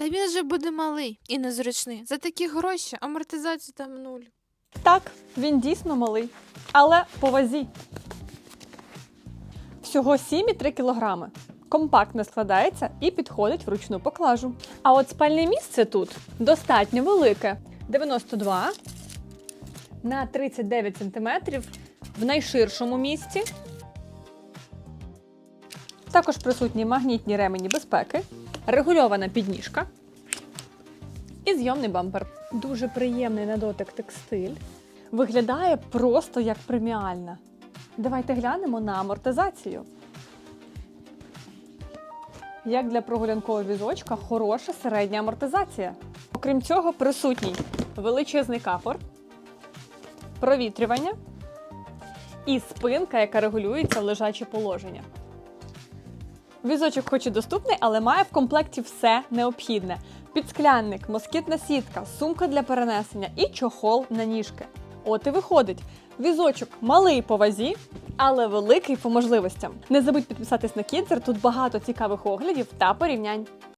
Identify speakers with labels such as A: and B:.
A: Та він же буде малий і незручний. За такі гроші амортизація там нуль.
B: Так, він дійсно малий, але по вазі. Всього 7,3 кг. Компактно складається і підходить в ручну поклажу. А от спальне місце тут достатньо велике 92 на 39 см в найширшому місці. Також присутні магнітні ремені безпеки, регульована підніжка і зйомний бампер. Дуже приємний на дотик текстиль. Виглядає просто як преміальна. Давайте глянемо на амортизацію. Як для прогулянкового візочка, хороша середня амортизація. Окрім цього, присутній величезний кафор, провітрювання і спинка, яка регулюється в лежаче положення. Візочок хоч і доступний, але має в комплекті все необхідне: підсклянник, москітна сітка, сумка для перенесення і чохол на ніжки. От і виходить. Візочок малий по вазі, але великий по можливостям. Не забудь підписатись на кінцер, тут багато цікавих оглядів та порівнянь.